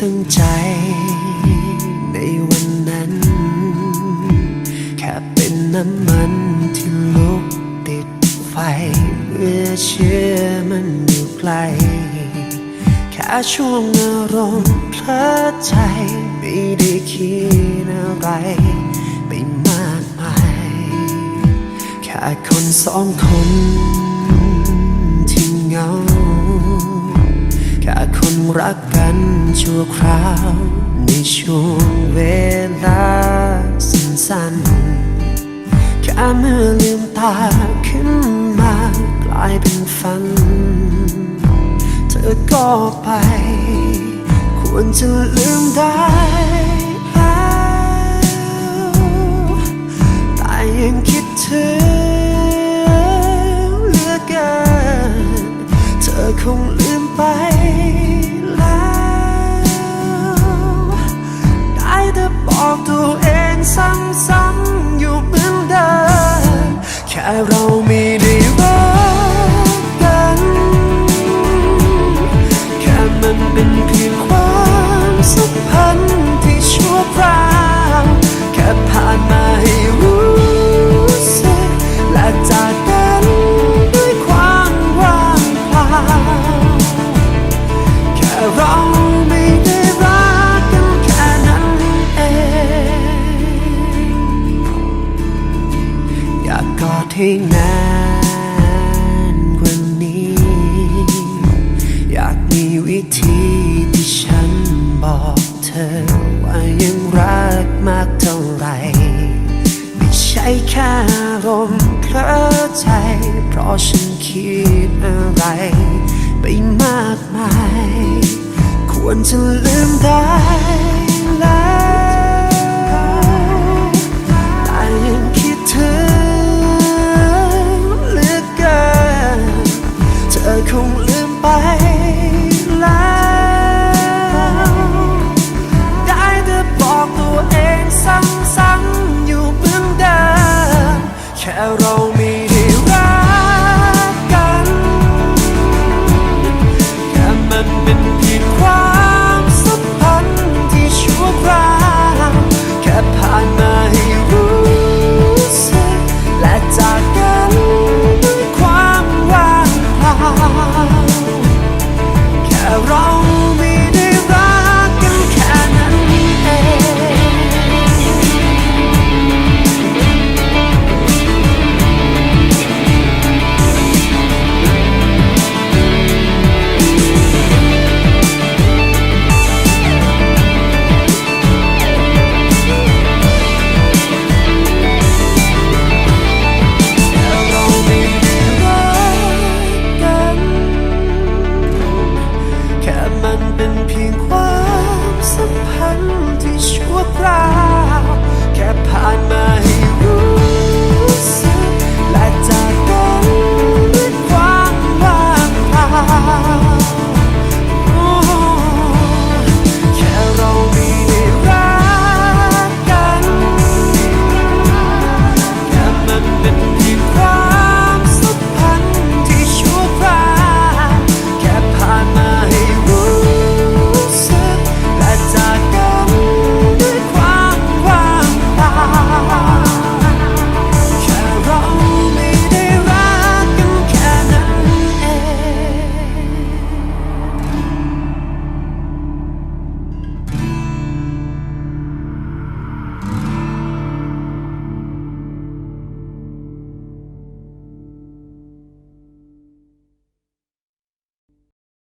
ทั้งใจ ในวันนั้น แค่เป็นน้ำมันที่ลุกติดไฟ เมื่อเชื่อมันอยู่ไกล แค่ช่วงอารมณ์เพลิดใจ ไม่ได้คิดอะไรไปมากมาย แค่คนสองคน คนรักกันชั่วคราว ในช่วงเวลาสั้นๆแค่เมื่อลืมตาขึ้นมากลายเป็นฝัน เธอก็ไป ควรจะลืมได้แล้วแต่ยังคิดถึงเหลือเกิน เธอคงลืมไป เราไม่ได้รักกันแค่นั้นเอง อยากกอดให้นานกว่านี้ อยากมีวิธีที่ฉันบอกเธอ ว่ายังรักมากเท่าไหรไม่ใช่แค่อารมเพลิดใจ เพราะฉันคิดอะไร ไปมากมาย ควรจะลืมได้ alive.